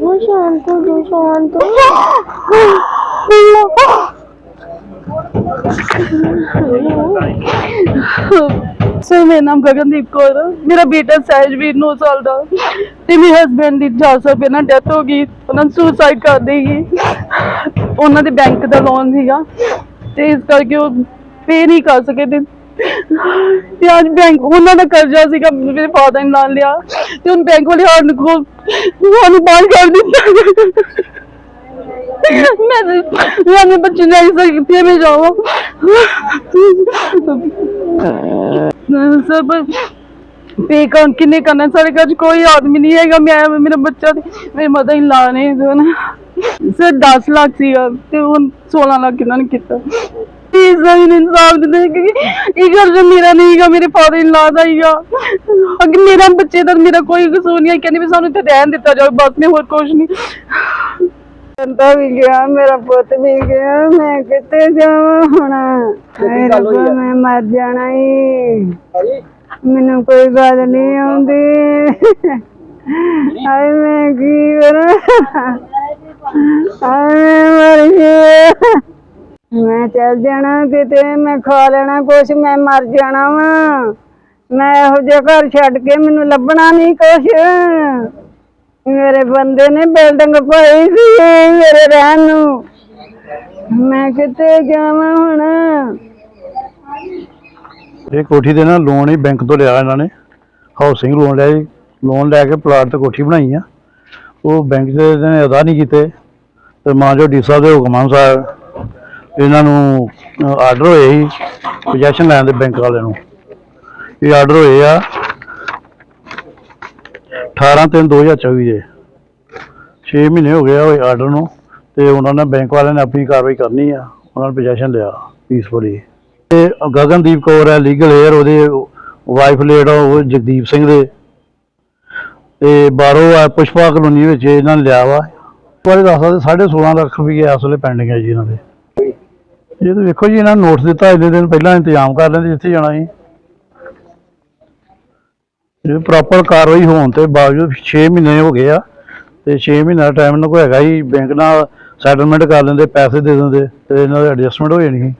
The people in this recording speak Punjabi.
ਉਹ ਸ਼ਾਂਤ ਹੋ ਜਾ ਸ਼ਾਂਤ ਸਰ ਮੇਰਾ ਨਾਮ ਗਗਨਦੀਪ ਕੌਰ ਆ। ਮੇਰਾ ਬੇਟਾ ਸਹਿਜਵੀਰ 9 ਸਾਲ ਦਾ। ਤੇ ਮੇਰੇ ਹਸਬੰਡ ਦੀ 4 ਸਾਲ ਪਹਿਲਾਂ ਡੈਥ ਹੋ ਗਈ। ਉਹਨਾਂ ਨੂੰ ਸੁਸਾਈਡ ਕਰ ਲਈ ਉਹਨਾਂ ਦੇ ਬੈਂਕ ਦਾ ਲੋਨ ਸੀਗਾ। ਤੇ ਇਸ ਕਰਕੇ ਉਹ ਪੇ ਨਹੀਂ ਕਰ ਸਕੇ ਤੇ ਤੇ ਅੱਜ ਬੈਂਕ ਉਹਨਾਂ ਦਾ ਕਰਜ਼ਾ ਸੀਗਾ, ਮੇਰੇ ਫਾਦਰ ਨੇ ਨਾਲ ਲਿਆ ਤੇ ਹੁਣ ਬੈਂਕ ਵਾਲੇ ਸਾਨੂੰ ਕੋਲ ਸਾਨੂੰ ਬਾਹਰ ਕਰ ਦਿੱਤਾ ਮੈਂ ਮੈਂ ਆਪਣੇ ਬੱਚੇ ਨੂੰ ਨਹੀਂ ਸਕਦੀ ਮੈਂ ਜਾਵਾਂ। ਸਰ ਪੇ ਕਰ ਕਿੰਨੇ ਕਰਨਾ ਸਾਡੇ ਘਰ 'ਚ ਕੋਈ ਆਦਮੀ ਨਹੀਂ ਹੈਗਾ, ਮੈਂ, ਮੇਰਾ ਬੱਚਾ ਤੇ ਮੇਰੀ ਮਦਰ ਹੀ ਲਾ ਨੇ ਸਰ 10 ਲੱਖ ਸੀਗਾ ਤੇ ਹੁਣ 16 ਲੱਖ ਇਹਨਾਂ ਨੇ ਕੀਤਾ। ਪਲੀਜ਼ ਮੈਨੂੰ ਇਨਸਾਫ ਦੇ ਦੇ ਕਿ ਇਹ ਘਰ ਜੋ ਮੇਰਾ ਨਹੀਂ ਹੈਗਾ ਮੇਰੇ ਫਾਦਰ ਇਨ ਲਾ ਦਾ ਹੀਗਾ ਅਗੇ ਮੇਰਾ ਬੱਚੇ ਦਾ ਮੇਰਾ ਕੋਈ ਕਸੂਰ ਨਹੀਂ ਹੈ ਕਹਿੰਦੇ ਵੀ ਸਾਨੂੰ ਇੱਥੇ ਰਹਿਣ ਦਿੱਤਾ ਜਾਵੇ ਬਸ ਮੈਂ ਹੋਰ ਕੁਝ ਨਹੀਂ। ਬੰਦਾ ਵੀ ਗਿਆ ਮੇਰਾ ਪੁੱਤ ਵੀ ਗਿਆ ਮੈਂ ਕਿੱਥੇ ਜਾਵਾਂ ਹੁਣ? ਹਾਏ ਰੱਬਾ ਮੈਂ ਮਰ ਜਾਣਾ ਈ। ਮੈਨੂੰ ਕੋਈ ਗੱਲ ਨਹੀਂ ਆਉਂਦੀ। ਹਾਏ ਮੈਂ ਕੀ ਕਰਾਂ? ਹਾਏ ਮੈਂ ਮਰ ਗਿਆ। ਮੈਂ ਚੱਲ ਜਾਣਾ, ਕਿਤੇ ਮੈਂ ਖਾ ਲੈਣਾ ਕੁਛ, ਮੈਂ ਮਰ ਜਾਣਾ ਵਾ। ਮੈਂ ਇਹੋ ਜਿਹਾ ਘਰ ਛੱਡ ਕੇ ਮੈਨੂੰ ਲੱਭਣਾ ਨਹੀਂ ਕੁਛ। ਮੇਰੇ ਬੰਦੇ ਨੇ ਬਿਲਡਿੰਗ ਪਾਈ ਸੀ ਮੇਰੇ ਰਹਿਣ ਨੂੰ। ਮੈਂ ਕਿੱਥੇ ਜਾਵਾਂ ਹੁਣ? ਇਹ ਕੋਠੀ ਦੇ ਨਾ ਲੋਨ ਹੀ ਬੈਂਕ ਤੋਂ ਲਿਆ ਇਹਨਾਂ ਨੇ। ਹਾਊਸਿੰਗ ਲੋਨ ਲਿਆ ਜੀ ਲੋਨ ਲੈ ਕੇ ਪਲਾਟ ਤੇ ਕੋਠੀ ਬਣਾਈ ਆ। ਉਹ ਬੈਂਕ ਦੇ ਨੇ ਅਦਾ ਨਹੀਂ ਕੀਤੇ। ਤੇ ਮਾਂ ਜੋ ਡੀ ਸਾਹਿਬ ਦੇ ਹੁਕਮਾਂ ਅਨੁਸਾਰ ਇਹਨਾਂ ਨੂੰ ਆਰਡਰ ਹੋਏ ਸੀ ਪੋਜੈਸ਼ਨ ਲੈਣ ਦੇ ਬੈਂਕ ਵਾਲਿਆਂ ਨੂੰ। ਇਹ ਆਰਡਰ ਹੋਏ ਆ 18 ਤਿੰਨ 2024 ਦੇ। 6 ਮਹੀਨੇ ਹੋ ਗਏ ਆ ਉਹ ਆਰਡਰ ਨੂੰ ਤੇ ਉਹਨਾਂ ਨੇ ਬੈਂਕ ਵਾਲਿਆਂ ਨੇ ਆਪਣੀ ਕਾਰਵਾਈ ਕਰਨੀ ਆ, ਉਹਨਾਂ ਨੇ ਪੋਜੈਸ਼ਨ ਲਿਆ ਪੀਸਫੁਲੀ ਤੇ ਗਗਨਦੀਪ ਕੌਰ ਹੈ ਲੀਗਲ ਏਅਰ ਉਹਦੇ ਵਾਈਫ ਲੇਡ ਉਹ ਜਗਦੀਪ ਸਿੰਘ ਦੇ। ਤੇ ਬਾਹਰੋਂ ਆ ਪੁਸ਼ਪਾ ਕਲੋਨੀ ਵਿੱਚ ਇਹਨਾਂ ਨੇ ਲਿਆ ਵਾ। ਬਾਰੇ ਦੱਸਦਾ ਸਕਦੇ 16.5 ਲੱਖ ਰੁਪਏ ਇਸ ਵੇਲੇ ਪੈਂਡਿੰਗ ਹੈ ਜੀ ਇਹਨਾਂ ਦੇ। ਇਹ ਤਾਂ ਵੇਖੋ ਜੀ, ਇਹਨਾਂ ਨੂੰ ਨੋਟਿਸ ਦਿੱਤਾ, ਇੰਨੇ ਦਿਨ ਪਹਿਲਾਂ ਇੰਤਜ਼ਾਮ ਕਰ ਲੈਂਦੇ, ਜਿੱਥੇ ਜਾਣਾ ਜੀ ਇਹ ਪ੍ਰੋਪਰ ਕਾਰਵਾਈ ਹੋਣ ਤੇ ਬਾਵਜੂਦ 6 ਮਹੀਨੇ ਹੋ ਗਏ ਆ, ਤੇ 6 ਮਹੀਨਾ ਦਾ ਟਾਈਮ ਇਹਨਾਂ ਕੋਲ ਹੈਗਾ ਹੀ ਬੈਂਕ ਨਾਲ ਸੈਟਲਮੈਂਟ ਕਰ ਲੈਂਦੇ, ਪੈਸੇ ਦੇ ਦਿੰਦੇ, ਤੇ ਇਹਨਾਂ ਦੀ ਐਡਜਸਟਮੈਂਟ ਹੋ ਜਾਣੀ ਸੀ।